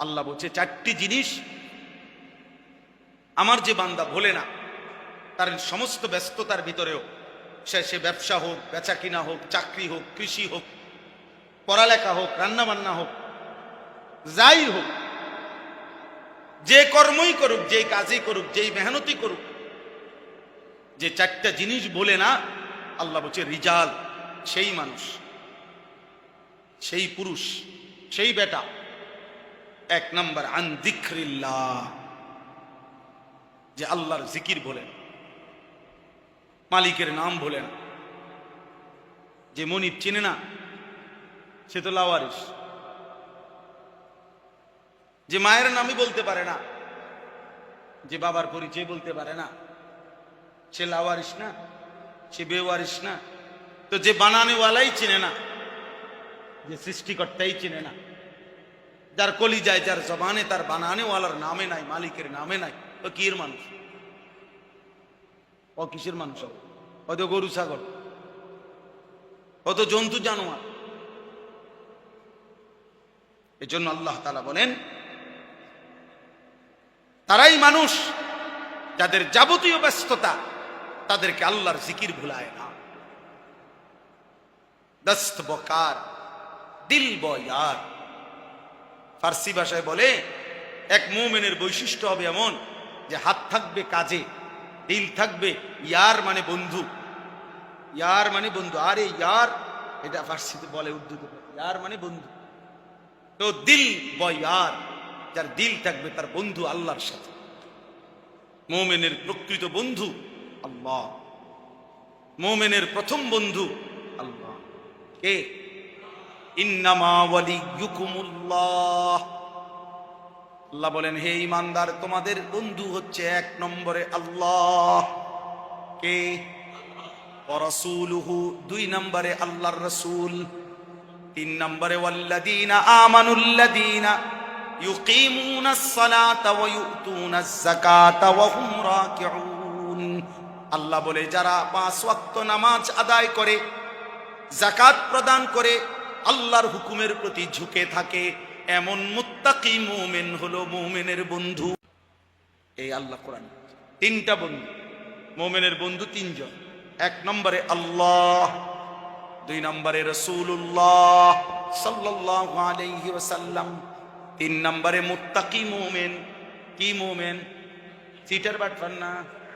আল্লাহ বলছে, চারটি জিনিস আমার যে বান্দা ভোলে না, তার সমস্ত ব্যস্ততার ভিতরেও সে সে ব্যবসা হোক বেচা কিনা হোক, চাকরি হোক, কৃষি হোক, পড়ালেখা হোক, রান্নাবান্না হোক, যাই হোক, যে কর্মই করুক, যেই কাজই করুক, যেই মেহনতি করুক, যে চারটা জিনিস বলে না, আল্লাহ বলছে, রিজাল, সেই মানুষ, সেই পুরুষ, সেই বেটা এক নম্বর, আন দিক্রিল্লাহ যে আল্লাহর জিকির বলেন, মালিকের নাম বলেন। যে মনিব চিনে না, সে তো লাওয়ারিস। যে মায়ের নামই বলতে পারে না, যে বাবার পরিচয় বলতে পারে না, সে লাওয়ারিস না, সে বেওয়ারিস না। তো যে বানানেওয়ালাই চিনে না, যে সৃষ্টিকর্তাই চিনে না যার কলি যায় যার জবানে, তার বানানেওয়ালার নামে নাই, মালিকের নামে নাই। ও কির মানুষ? ও কিসের মানুষ? হবে? ও তো গরু, ছাগল। ও তো জন্তু, জানোয়ার। এজন্য আল্লাহ তালা বলেন, তারাই মানুষ যাদের যাবতীয় ব্যস্ততা, তাদেরকে আল্লাহর জিকির ভুলায় না। দস্ত বকার, দিল বয়ার। ফার্সি ভাষায় বলে, এক মোমেনের বৈশিষ্ট্য হবে এমন যে হাত থাকবে কাজে, দিল থাকবে ইয়ার মানে বন্ধু। ইয়ার মানে বন্ধু। আরে ইয়ার, এটা ফার্সিতে বলে উর্দুতে ইয়ার মানে বন্ধু। তো দিল বয়ার যার দিল থাকবে তার বন্ধু আল্লাহর সাথে। মোমেনের প্রকৃত বন্ধু আল্লাহ। মোমেনের প্রথম বন্ধু আল্লাহ। কে? আল্লাহ বলেন, হে ইমানদার, তোমাদের বন্ধু হচ্ছে এক নম্বরে আল্লাহ। কে? ওয়ারাসূলুহু দুই নম্বরে আল্লাহর রাসূল। তিন নম্বরে, ওয়াল্লাযীনা আমানুল্লাযীনা ইউকিমুনাস সালাতা ওয়া ইউতুনাজ যাকাতা ওয়া হুম রাকিউন। আল্লাহ বলে, যারা পাঁচ ওয়াক্ত নামাজ আদায় করে জাকাত প্রদান করে আল্লাহর হুকুমের প্রতি ঝুঁকে থাকে। এমন মুত্তাকি মুমিন হলো মুমিনের বন্ধু। এই আল্লাহ কোরআন। তিনটা বন্ধু। মোমেনের বন্ধু তিনজন। এক নম্বরে আল্লাহ, দুই নম্বরে রসুল্লাহ সাল্লাল্লাহু আলাইহি ওয়াসাল্লাম, তিন নম্বরে মুত্তাকি মুমিন। কি মুমিন? সিটার বাটফার না?